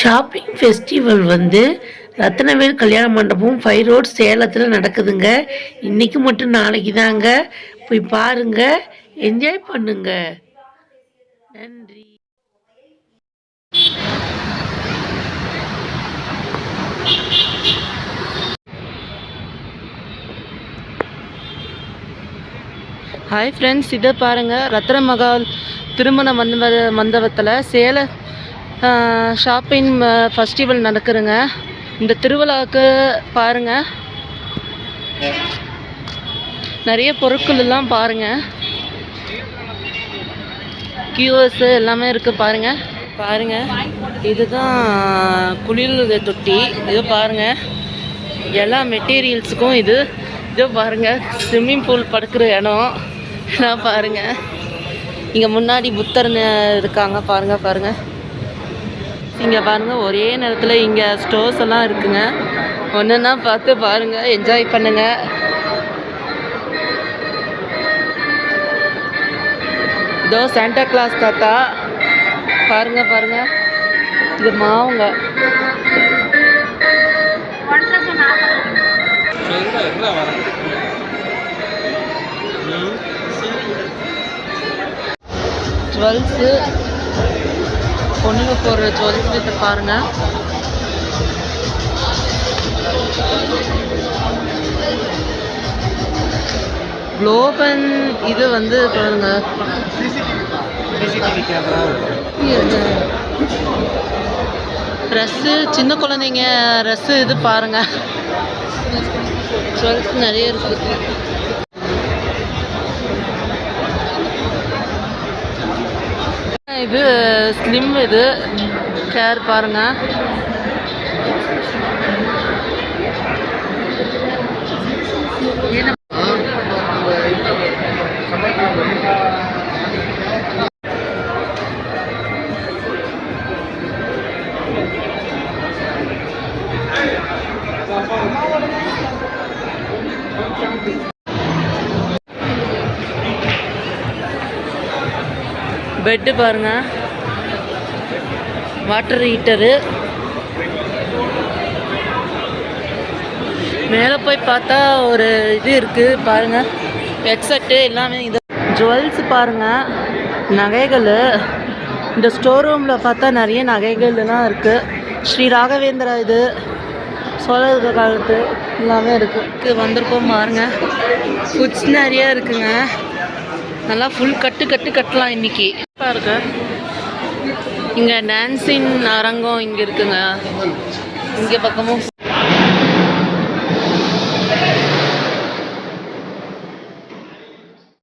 Shopping festival வந்து ரத்னவேல் கல்யாண மண்டபம் ஃபைவ் ரோட் சேலத்தில் நடக்குதுங்க. இன்றைக்கு மட்டும் நாளைக்கு தாங்க போய் பாருங்க. என்ஜாய் பண்ணுங்க. நன்றி. ஹாய் ஃப்ரெண்ட்ஸ் இதை பாருங்கள் ரத்ன மகால் திருமண மண்டப மண்டபத்தில் சேல ஷாப்பிங் ஃபெஸ்டிவல் நடக்குதுங்க. இந்த திருவிழாவுக்கு பாருங்கள் நிறைய பொருட்கள் எல்லாம் பாருங்கள் கியூஎஸ் எல்லாமே இருக்குது பாருங்கள் பாருங்கள் இதுதான் குளியல் தொட்டி. இது பாருங்கள் எல்லா மெட்டீரியல்ஸுக்கும் இது. இதோ பாருங்கள் ஸ்விம்மிங் பூல் படுக்கிற இடம். நான் பாருங்கள் இங்கே முன்னாடி புத்தர் இருக்காங்க. பாருங்கள் பாருங்கள் இங்கே பாருங்கள் ஒரே நேரத்தில் இங்கே ஸ்டோர்ஸ் எல்லாம் இருக்குங்க. ஒன்றுன்னா பார்த்து பாருங்கள் என்ஜாய் பண்ணுங்கள் இதோ சாண்டா கிளாஸ் தாத்தா. பாருங்க பாருங்க. இது மாவுங்க. ஜுவல்ஸு பொண்ணுங்க போடுற ஜுவல்ஸ் இதை பாருங்க. குளோபன் இது வந்து பாருங்க ட்ரெஸ்ஸு சின்ன குழந்தைங்க ட்ரெஸ்ஸு இது பாருங்க. ஜுவல்ஸ் நிறைய இருக்கு. இது ஸ்லிம் இது. கேர் பாருங்க. பெட்டு பாருங்க. வாட்டர் ஹீட்டரு மேலே போய் பார்த்தா ஒரு இது இருக்குது பாருங்க. ஹெட்செட்டு எல்லாமே இது. ஜுவல்ஸ் பாருங்க. நகைகள். இந்த ஸ்டோர் ரூமில் பார்த்தா நிறைய நகைகள் எல்லாம் இருக்குது ஸ்ரீ ராகவேந்திரா இது. சோழர் காலத்து எல்லாமே இருக்குது வந்திருக்கோம் பாருங்க. ஃபுட்ஸ் நிறையா இருக்குங்க. நல்லா ஃபுல் கட்டு கட்டு கட்டலாம் இன்னைக்கு. இருக்கு இங்கே டான்ஸின் அரங்கம் இங்கே இருக்குங்க. இங்கே பக்கமும்